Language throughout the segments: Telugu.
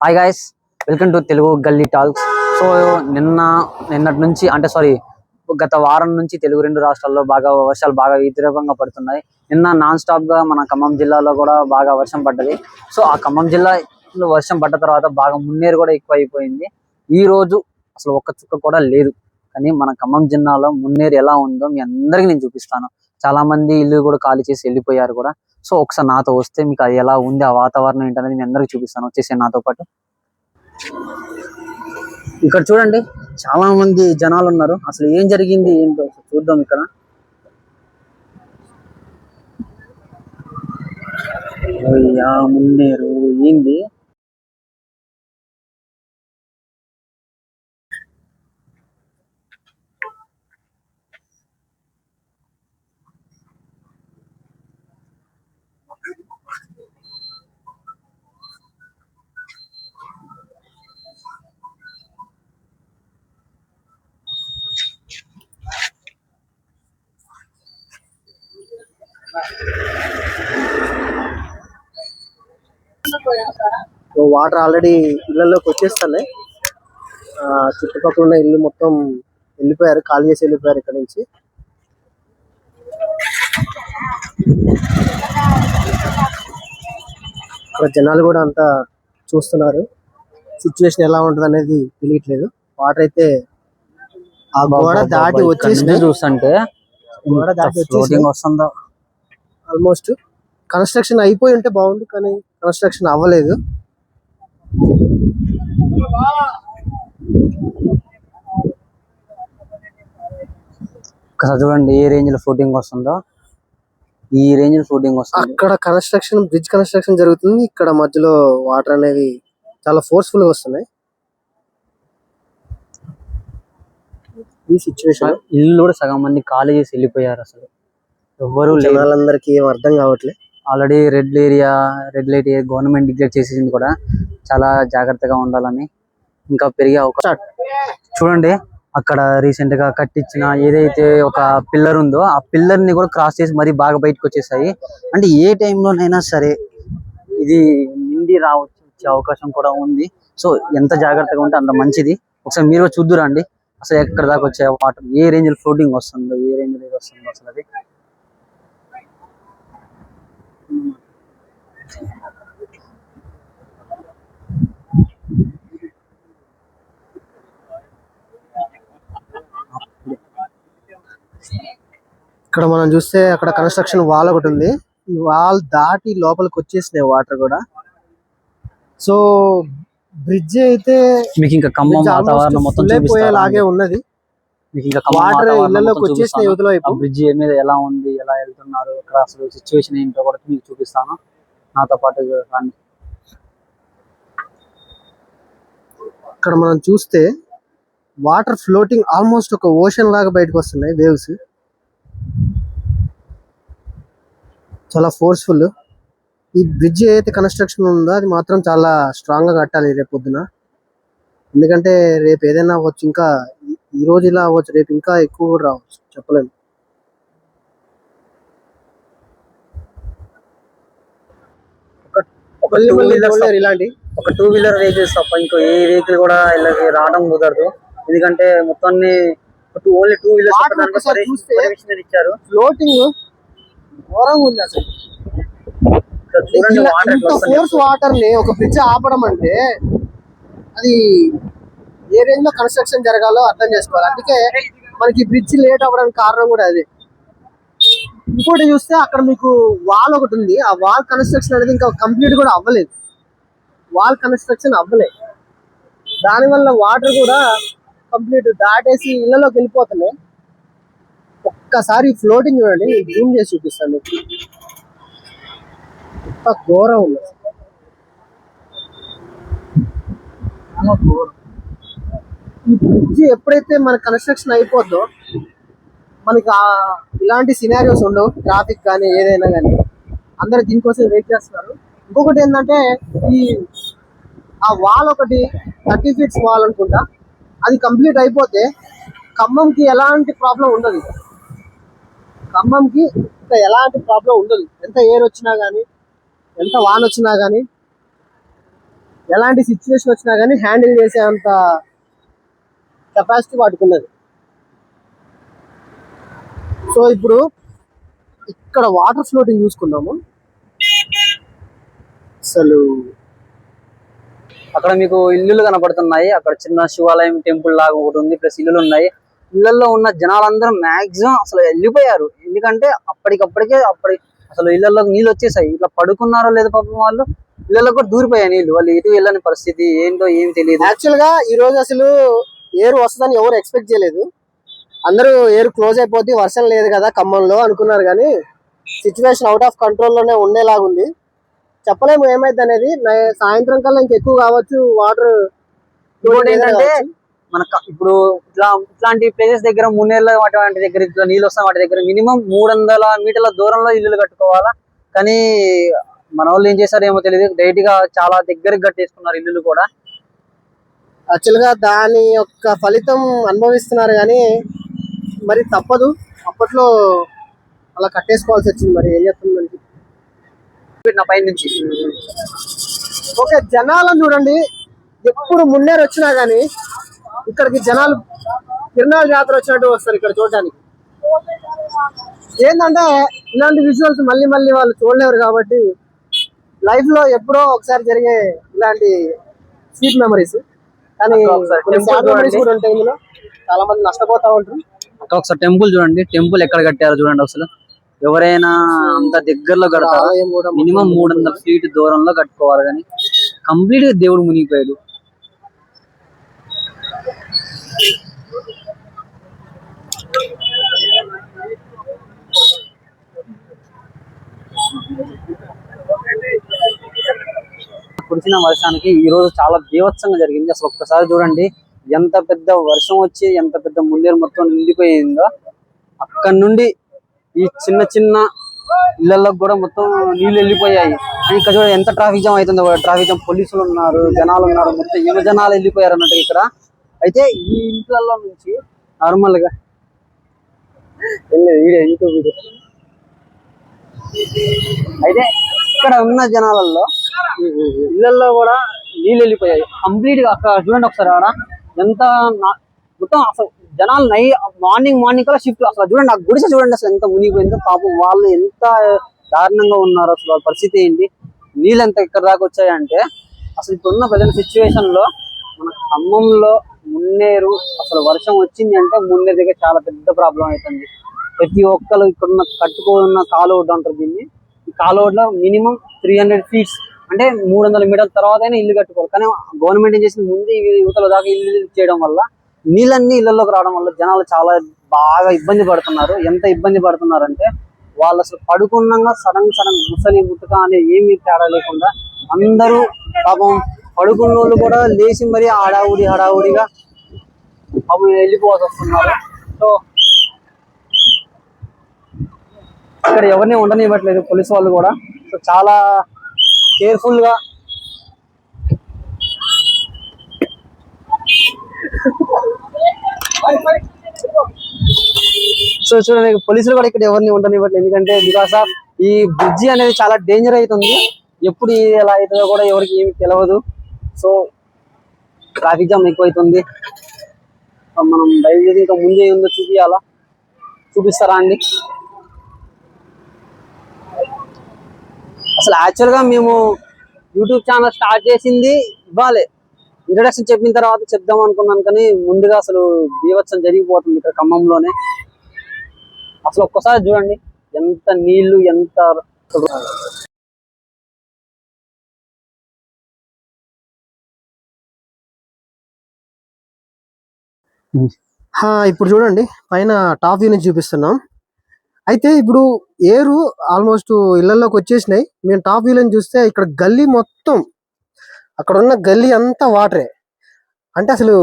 Hi guys welcome to Telugu Galli talks so నిన్న నిన్నటి నుంచి అంటే సారీ గత వారం నుంచి తెలుగు రెండు రాష్ట్రాల్లో బాగా వర్షాలు బాగా వ్యతిరేకంగా పడుతున్నాయి. నిన్న నాన్ స్టాప్గా మన ఖమ్మం జిల్లాలో కూడా బాగా వర్షం పడ్డది. సో ఆ ఖమ్మం జిల్లాలో వర్షం పడ్డ తర్వాత బాగా మున్నేరు కూడా ఎక్కువ అయిపోయింది ఈ రోజు అసలు ఒక్క చుక్క కూడా లేదు. కానీ మన ఖమ్మం జిల్లాలో మున్నేరు ఎలా ఉందో మీ అందరికీ నేను చూపిస్తాను. చాలా మంది ఇల్లు కూడా ఖాళీ చేసి వెళ్ళిపోయారు కూడా. సో ఒకసారి నాతో వస్తే మీకు అది ఎలా ఉంది ఆ వాతావరణం ఏంటనేది మీ అందరికి చూపిస్తాను. వచ్చేసి నాతో పాటు. ఇక్కడ చూడండి చాలా మంది జనాలు ఉన్నారు. అసలు ఏం జరిగింది ఏంటో చూద్దాం ఇక్కడ. ఓయ్యా, మున్నేరు ఏంది? వాటర్ ఆల్రెడీ ఇళ్ళలోకి వచ్చేస్తున్నాయి. ఆ, చుట్టుపక్కల ఉన్న ఇల్లు మొత్తం వెళ్ళిపోయారు ఖాళీ చేసి వెళ్ళిపోయారు ఇక్కడ నుంచి. ఇక్కడ జనాలు కూడా అంతా చూస్తున్నారు. సిచ్యువేషన్ ఎలా ఉంటుంది అనేది తెలియట్లేదు. వాటర్ అయితే ఆ గోడ దాటి వచ్చేసి చూస్తుంటే గోడ దాటి వచ్చేసి వస్తుందో. ఆల్మోస్ట్ కన్స్ట్రక్షన్ అయిపోయి ఉంటే బాగుంది కానీ కన్స్ట్రక్షన్ అవ్వలేదు. ఒకసారి చూడండి ఏ రేంజ్లో ఫ్లోటింగ్ వస్తుందో. ఈ రేంజ్లో ఫ్లోటింగ్ వస్తుంది. అక్కడ కన్స్ట్రక్షన్ బ్రిడ్జ్ కన్స్ట్రక్షన్ జరుగుతుంది. ఇక్కడ మధ్యలో వాటర్ అనేవి చాలా ఫోర్స్ఫుల్గా వస్తున్నాయి. ఈ సిచ్యువేషన్ ఇల్లు కూడా సగం మంది ఖాళీ చేసి వెళ్ళిపోయారు అసలు. ఎవ్వరు లేరు. జనాలందరికీ ఏం అర్థం కావట్లేదు already red area red light government declare చేసేసింది కూడా చాలా జాగ్రత్తగా ఉండాలని ఇంకా పెరిగే అవకాశం చూడండి అక్కడ రీసెంట్గా కట్టించిన ఏదైతే ఒక పిల్లర్ ఉందో ఆ పిల్లర్ని కూడా క్రాస్ చేసి మరీ బాగా బయటకు వచ్చేసాయి. అంటే ఏ టైంలోనైనా సరే ఇది నిండి రావచ్చు వచ్చే అవకాశం కూడా ఉంది. సో ఎంత జాగ్రత్తగా ఉంటే అంత మంచిది. ఒకసారి మీరు చూద్దురండి. అసలు ఎక్కడ దాకా వచ్చే వాటర్ ఏ రేంజ్లో ఫ్లోటింగ్ వస్తుందో ఏ రేంజ్ వస్తుందో అసలు అది. ఇక్కడ మనం చూస్తే అక్కడ కన్స్ట్రక్షన్ వాల్ ఒకటి ఉంది. ఈ వాల్ దాటి లోపలికి వచ్చేసినాయి వాటర్ కూడా. సో బ్రిడ్జ్ అయితే మీకు ఇంకా ఖమ్మం almost వాతావరణం మొత్తం చూపిస్తాను ఉన్నది. మీకు ఇంకా వాటర్ ఇళ్ళలోకి వచ్చేసిన. యువతల బ్రిడ్జ్ మీద ఎలా ఉంది ఎలా వెళ్తున్నారు ఇక్కడ అసలు సిచ్యువేషన్ ఏంటో కూడా మీకు చూపిస్తాను. నాతో పాటు రండి. ఇక్కడ మనం చూస్తే వాటర్ ఫ్లోటింగ్ ఆల్మోస్ట్ ఒక ఓషన్ లాగా బయటకు వస్తున్నాయి వేవ్స్ చాలా ఫోర్స్ఫుల్ ఈ బ్రిడ్జ్ ఏదైతే కన్స్ట్రక్షన్ ఉందో అది మాత్రం చాలా స్ట్రాంగ్గా కట్టాలి రేపు పొద్దున. ఎందుకంటే రేపు ఏదైనా అవ్వచ్చు ఇంకా ఈ- రోజు ఇలా అవ్వచ్చు రేపు ఇంకా ఎక్కువ కూడా రావచ్చు చెప్పలేము. ఒక టూ ఇలాంటి. ఒక టూ వీలర్ వెహికల్స్ తప్ప ఇంకో ఏ వెహికల్ కూడా ఇళ్ళకి రావడం కుదరదు. ఎందుకంటే మొత్తాన్ని ఓన్లీ టూ ఒక్కసారి చూస్తే- వీలర్స్ ఇచ్చారు. ఫ్లోటింగ్ ఘోరంగా ఉంది అసలు. ఫోర్స్ వాటర్ని ఒక బ్రిడ్జ్ ఆపడం అంటే అది ఏ రేంజ్లో కన్స్ట్రక్షన్ జరగాలో అర్థం చేసుకోవాలి. అందుకే మనకి బ్రిడ్జ్ లేట్ అవ్వడానికి కారణం కూడా అది. ఇంకోటి చూస్తే అక్కడ మీకు వాల్ ఒకటి ఉంది. ఆ వాల్ కన్స్ట్రక్షన్ అనేది ఇంకా కంప్లీట్ కూడా అవ్వలేదు. వాల్ కన్స్ట్రక్షన్ అవ్వలేదు. దానివల్ల వాటర్ కూడా కంప్లీట్ దాటేసి ఇళ్ళలోకి వెళ్ళిపోతున్నాయి. ఒక్కసారి ఫ్లోటింగ్ చూడండి జూమ్ చేసి చూపిస్తాను మీకు. ఎంత ఘోరం ఉంది. ఘోరం. ఈ బ్రిడ్జ్ ఎప్పుడైతే మన కన్స్ట్రక్షన్ అయిపోద్దో మనకి ఆ ఇలాంటి సినారియోస్ ఉండవు. ట్రాఫిక్ కానీ ఏదైనా కానీ. అందరు దీనికోసం వెయిట్ చేస్తున్నారు. ఇంకొకటి ఏంటంటే ఈ ఆ వాల్ ఒకటి థర్టీ ఫీట్స్ వాల్ అనుకుంటా. అది కంప్లీట్ అయిపోతే ఖమ్మంకి ఎలాంటి ప్రాబ్లం ఉండదు. ఖమ్మంకి ఇంకా ఎలాంటి ప్రాబ్లం ఉండదు. ఎంత ఎయిర్ వచ్చినా కానీ ఎంత వాన్ వచ్చినా కానీ ఎలాంటి సిచ్యువేషన్ వచ్చినా కానీ హ్యాండిల్ చేసే అంత కెపాసిటీ వాటికి సో ఇప్పుడు ఇక్కడ వాటర్ ఫ్లోటింగ్ చూసుకుందాము అసలు అక్కడ మీకు ఇల్లులు కనపడుతున్నాయి అక్కడ చిన్న శివాలయం టెంపుల్ లాగా ఒకటి ఉంది. ప్లస్ ఇల్లులు ఉన్నాయి. ఇళ్ళలో ఉన్న జనాలందరూ మాక్సిమం అసలు వెళ్ళిపోయారు. ఎందుకంటే అప్పటికప్పటికే అప్పటి అసలు ఇళ్ళలో నీళ్ళు వచ్చేసాయి. ఇట్లా పడుకున్నారో లేదో పాపం వాళ్ళు. ఇళ్ళలో కూడా దూరిపోయాయి నీళ్ళు. వాళ్ళు ఎటు వెళ్ళని పరిస్థితి ఏంటో ఏం తెలియదు. యాక్చువల్గా ఈ రోజు అసలు ఏరు వస్తుందని ఎవరు ఎక్స్పెక్ట్ చేయలేదు. అందరూ ఏరు క్లోజ్ అయిపోద్ది వర్షం లేదు కదా ఖమ్మంలో అనుకున్నారు కానీ సిచ్యువేషన్ అవుట్ ఆఫ్ కంట్రోల్లోనే ఉండేలాగుంది చెప్పలేము ఏమైంది అనేది సాయంత్రం కల్లా ఇంకెక్కువ కావచ్చు వాటర్ ఏంటంటే మన ఇప్పుడు ఇట్లా ఇట్లాంటి ప్లేసెస్ దగ్గర మున్నేళ్ళ వాటి వాటి దగ్గర ఇట్లా నీళ్ళు వస్తాయి వాటి దగ్గర మినిమం మూడు వందల మీటర్ల దూరంలో ఇల్లులు కట్టుకోవాలా? కానీ మన వాళ్ళు ఏం చేశారో ఏమో తెలియదు. డైరెక్ట్గా చాలా దగ్గరికి కట్టేసుకున్నారు ఇల్లులు కూడా. యాక్చువల్గా దాని యొక్క ఫలితం అనుభవిస్తున్నారు కానీ మరి తప్పదు. అప్పట్లో అలా కట్టేసుకోవాల్సి వచ్చింది. మరి ఏం చెప్తుందండి నా పై నుంచి. ఓకే జనాలను చూడండి. ఎప్పుడు మున్నేరు వచ్చినా గానీ ఇక్కడికి జనాలు తిరునాళ్ళ జాతర వచ్చినట్టు వస్తారు ఇక్కడ చూడడానికి ఏంటంటే ఇలాంటి విజువల్స్ మళ్ళీ మళ్ళీ వాళ్ళు చూడలేరు కాబట్టి లైఫ్లో ఎప్పుడో ఒకసారి జరిగే ఇలాంటి స్వీట్ మెమరీస్ కానీ ఉంటాయి ఇందులో చాలా మంది నష్టపోతా ఉంటారు. అక్కడ ఒకసారి టెంపుల్ చూడండి. టెంపుల్ ఎక్కడ కట్టారో చూడండి అసలు. ఎవరైనా అంత దగ్గరలో కడతారు? మినిమం మూడు వందల ఫీట్ దూరంలో కట్టుకోవాలి కానీ కంప్లీట్గా దేవుడు మునిగిపోయాడు. కురిసిన వర్షానికి ఈ రోజు చాలా బీభత్సంగా జరిగింది. అసలు ఒక్కసారి చూడండి ఎంత పెద్ద వర్షం వచ్చి ఎంత పెద్ద ముందేరు మొత్తం నిండిపోయిందో. అక్కడ నుండి ఈ చిన్న చిన్న ఇళ్ళలో కూడా మొత్తం నీళ్ళు వెళ్ళిపోయాయి. ఇక్కడ చూడ ఎంత ట్రాఫిక్ జామ్ అవుతుందో ట్రాఫిక్ జామ్ పోలీసులు ఉన్నారు జనాలు ఉన్నారు మొత్తం యువ జనాలు వెళ్ళిపోయారు అన్నట్టు ఇక్కడ. అయితే ఈ ఇంట్లలో నుంచి నార్మల్గా వీడియో యూట్యూబ్ వీడియో. అయితే ఇక్కడ ఉన్న జనాలలో ఇళ్ళలో కూడా నీళ్ళు వెళ్ళిపోయాయి. కంప్లీట్గా అక్కడ చూడండి ఒకసారి ఆడ. ఎంత మొత్తం అసలు జనాలు నై మార్నింగ్ మార్నింగ్ కల్లా షిఫ్ట్ అసలు. చూడండి ఆ గుడిసె చూడండి అసలు ఎంత మునిగిపోయిందో. పాపం వాళ్ళు ఎంత దారుణంగా ఉన్నారు అసలు వాళ్ళ పరిస్థితి ఏంటి? నీళ్ళు ఎంత ఇక్కడ దాకా వచ్చాయంటే అసలు ఇప్పుడున్న ప్రజెంట్ సిచ్యువేషన్లో మన ఖమ్మంలో మున్నేరు అసలు వర్షం వచ్చింది అంటే మున్నేరు దగ్గర చాలా పెద్ద ప్రాబ్లం అవుతుంది. ప్రతి ఒక్కరు ఇక్కడున్న కట్టుకున్న కాలువడ్డు అంటారు దీన్ని. ఈ కాలువడ్లో మినిమం త్రీ హండ్రెడ్ ఫీట్స్ అంటే మూడు వందల మీటర్ల తర్వాత ఇల్లు కట్టుకోవాలి. కానీ గవర్నమెంట్ ఏం చేసింది? ముందు ఇవి యువతల దాకా ఇల్లు చేయడం వల్ల నీళ్ళన్నీ ఇళ్ళలోకి రావడం వల్ల జనాలు చాలా బాగా ఇబ్బంది పడుతున్నారు. ఎంత ఇబ్బంది పడుతున్నారు అంటే వాళ్ళు అసలు పడుకున్నాగా సడన్ సడన్ ముసలి ముతుక అనేది ఏమీ తేడా లేకుండా అందరూ పాపం పడుకున్న వాళ్ళు కూడా లేచి మరీ హడావుడి హడావుడిగా పాపం వెళ్ళిపోవాల్సి వస్తున్నారు. సో ఇక్కడ ఎవరిని ఉండనివ్వట్లేదు పోలీస్ వాళ్ళు కూడా. సో చాలా కేర్ఫుల్గా. సో చూడండి పోలీసులు కూడా ఇక్కడ ఎవరిని ఉండనివ్వట్లేదు. ఎందుకంటే బికాస్ ఆఫ్ ఈ బ్రిడ్జి అనేది చాలా డేంజర్ అవుతుంది. ఎప్పుడు ఇది ఎలా అవుతుందో కూడా ఎవరికి ఏమి తెలియదు సో ట్రాఫిక్ జామ్ ఎక్కువైతుంది. మనం దయచేసి ఇంకా ముందే ఉందో చూపించాలా చూపిస్తారా అండి? అసలు యాక్చువల్గా మేము యూట్యూబ్ ఛానల్ స్టార్ట్ చేసింది ఇవ్వాలి. ఇంట్రడక్షన్ చెప్పిన తర్వాత చెప్దాం అనుకున్నాను కానీ ముందుగా అసలు బీభత్సం జరిగిపోతుంది ఇక్కడ ఖమ్మంలోనే. అసలు ఒక్కసారి చూడండి ఎంత నీళ్ళు ఎంత ఇప్పుడు చూడండి పైన టాప్ వ్యూ నుంచి చూపిస్తున్నాం. అయితే ఇప్పుడు ఏరు ఆల్మోస్ట్ ఇళ్ళలోకి వచ్చేసినాయి. మేము టాప్ వ్యూ నుంచి చూస్తే ఇక్కడ గల్లీ మొత్తం అక్కడ ఉన్న గల్లీ అంతా వాటరే. అంటే అసలు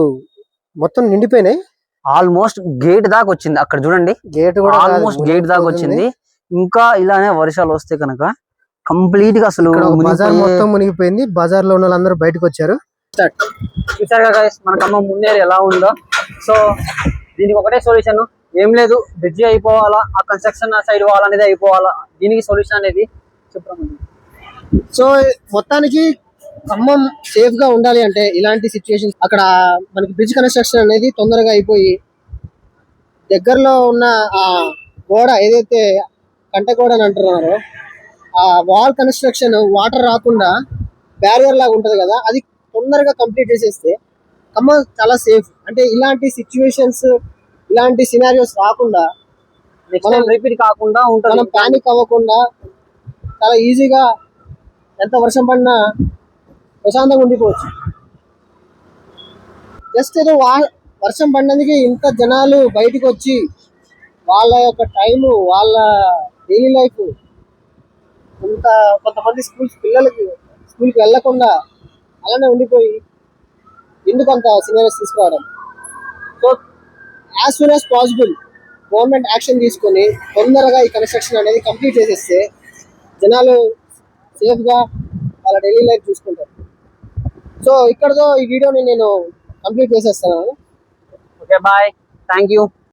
మొత్తం నిండిపోయినాయి. ఆల్మోస్ట్ గేట్ దాకా వచ్చింది. అక్కడ చూడండి. గేట్ కూడా ఆల్మోస్ట్ గేట్ దాకా. వచ్చింది. ఇంకా ఇలానే వర్షాలు వస్తే కనుక కంప్లీట్గా అసలు బజార్ మొత్తం మునిగిపోయింది. బజార్లో ఉన్న వాళ్ళందరూ బయటకు వచ్చారు. మన ఖమ్మం ముందేరు ఎలా ఉందో. సో దీనికి ఒకటే సొల్యూషన్ ఏం లేదు బ్రిడ్జి అయిపోవాలా ఆ కన్స్ట్రక్షన్ సైడ్ వాల్ అనేది అయిపోవాలా. దీనికి సొల్యూషన్ అనేది చెప్పడం సో మొత్తానికి ఖమ్మం సేఫ్గా ఉండాలి అంటే ఇలాంటి సిచ్యువేషన్ అక్కడ మనకి బ్రిడ్జ్ కన్స్ట్రక్షన్ అనేది తొందరగా అయిపోయి దగ్గరలో ఉన్న ఆ గోడ ఏదైతే కంట గోడ అని అంటున్నారో ఆ వాల్ కన్స్ట్రక్షన్ వాటర్ రాకుండా బ్యారియర్ లాగా ఉంటుంది కదా అది తొందరగా కంప్లీట్ చేసేస్తే ఖమ్మం చాలా సేఫ్ అంటే ఇలాంటి సిచ్యువేషన్స్ ఇలాంటి సినారియోస్ రాకుండా మనం రిపీట్ కాకుండా మనం ఉంటుంది పానిక్ అవ్వకుండా చాలా ఈజీగా ఎంత వర్షం పడినా ప్రశాంతంగా ఉండిపోవచ్చు. జస్ట్ ఏదో వా వర్షం పడినందుకే ఇంత జనాలు బయటికి వచ్చి వాళ్ళ యొక్క టైము వాళ్ళ డైలీ లైఫ్ ఇంత కొంతమంది స్కూల్స్ పిల్లలకి స్కూల్కి వెళ్ళకుండా అలానే ఉండిపోయి ఎందుకు అంత సీనియర్స్ తీసుకురావడం so as soon as possible government action తీసుకొని తొందరగా ఈ కన్స్ట్రక్షన్ అనేది కంప్లీట్ చేసేస్తే జనాలు సేఫ్గా వాళ్ళ డైలీ లైఫ్ చూసుకుంటారు. సో ఇక్కడతో ఈ వీడియోని నేను కంప్లీట్ చేసేస్తాను ఓకే బాయ్ థ్యాంక్ యూ